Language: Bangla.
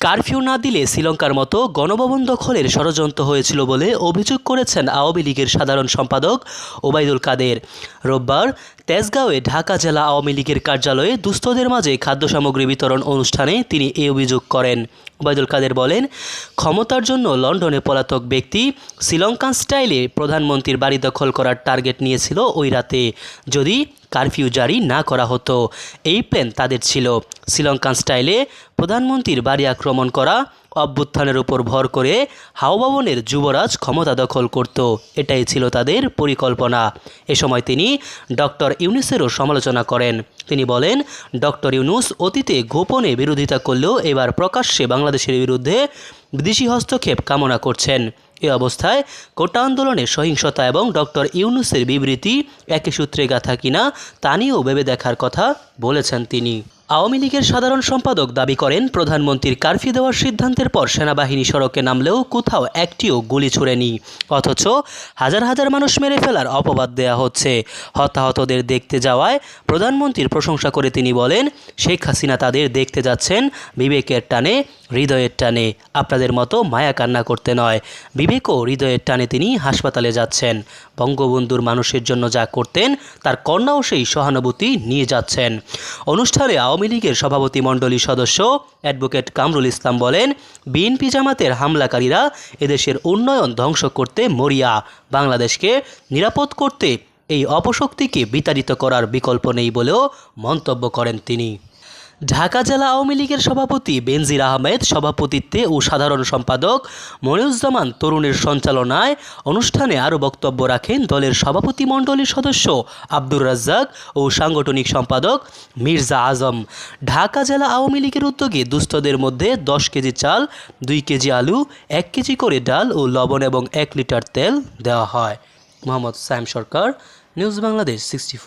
কারফিউ না দিলে শ্রীলঙ্কার মতো গণভবন দখলের ষড়যন্ত্র হয়েছিল বলে অভিযোগ করেছেন আওয়ামী লীগের সাধারণ সম্পাদক ওবায়দুল কাদের। রোববার তেজগাঁওয়ে ঢাকা জেলা আওয়ামী লীগের কার্যালয়ে দুস্থদের মাঝে খাদ্য সামগ্রী বিতরণ অনুষ্ঠানে তিনি এই অভিযোগ করেন। ওবায়দুল কাদের বলেন, ক্ষমতার জন্য লন্ডনে পলাতক ব্যক্তি শ্রীলঙ্কান স্টাইলে প্রধানমন্ত্রীর বাড়ি দখল করার টার্গেট নিয়েছিল ওই রাতে। যদি কারফিউ জারি না করা হতো। এই প্ল্যান তাদের ছিল। শ্রীলঙ্কান স্টাইলে প্রধানমন্ত্রীর বাড়ি আক্রমণ করা, অভ্যুত্থানের উপর ভর করে হাওভবনের যুবরাজ ক্ষমতা দখল করত। এটাই ছিল তাদের পরিকল্পনা। এ সময় তিনি ডক্টর ইউনুসেরও সমালোচনা করেন। তিনি বলেন, ডক্টর ইউনুস অতীতে গোপনে বিরোধিতা করলেও এবার প্রকাশ্যে বাংলাদেশের বিরুদ্ধে বিদেশি হস্তক্ষেপ কামনা করছেন। এ অবস্থায় কোটা আন্দোলনের সহিংসতা এবং ডক্টর ইউনুসের বিবৃতি একই সূত্রে গাথা কিনা তা নিয়েও ভেবে দেখার কথা বলেছেন তিনি। আওয়ামী লীগের সাধারণ সম্পাদক দাবি করেন, প্রধানমন্ত্রীর কারফিউ দেওয়ার সিদ্ধান্তের পর সেনাবাহিনী সড়কে নামলেও কোথাও একটিও গুলি ছুড়েনি। অথচ হাজার হাজার মানুষ মেরে ফেলার অপবাদ দেয়া হচ্ছে। হতাহতদের দেখতে যাওয়ায় প্রধানমন্ত্রীর প্রশংসা করে তিনি বলেন, শেখ হাসিনা তাদের দেখতে যাচ্ছেন বিবেকের টানে, হৃদয়ের টানে। আপনাদের মতো মায়া কান্না করতে নয়। বিবেক ও হৃদয়ের টানে তিনি হাসপাতালে যাচ্ছেন। বঙ্গবন্ধুর মানুষের জন্য যা করতেন, তার কন্যাও সেই সহানুভূতি নিয়ে যাচ্ছেন। অনুষ্ঠানে আওয়ামী লীগের সভাপতি মণ্ডলী সদস্য অ্যাডভোকেট কামরুল ইসলাম বলেন, বিএনপি জামাতের হামলাকারীরা এদেশের উন্নয়ন ধ্বংস করতে মরিয়া। বাংলাদেশকে নিরাপদ করতে এই অপশক্তিকে বিতাড়িত করার বিকল্প নেই বলেও মন্তব্য করেন তিনি। ঢাকা জেলা আওয়ামী লীগের সভাপতি বেনজির আহমেদ, সভাপতিত্বে ও সাধারণ সম্পাদক মনিরুজ্জামান তরুণের সঞ্চালনায় অনুষ্ঠানে আরও বক্তব্য রাখেন দলের সভাপতি মণ্ডলীর সদস্য আব্দুর রাজ্জাক ও সাংগঠনিক সম্পাদক মির্জা আজম। ঢাকা জেলা আওয়ামী লীগের উদ্যোগে দুস্থদের মধ্যে দশ কেজি চাল, দুই কেজি আলু, এক কেজি করে ডাল ও লবণ এবং এক লিটার তেল দেওয়া হয়। Mohammad Saim Sarkar, news Bangladesh sixty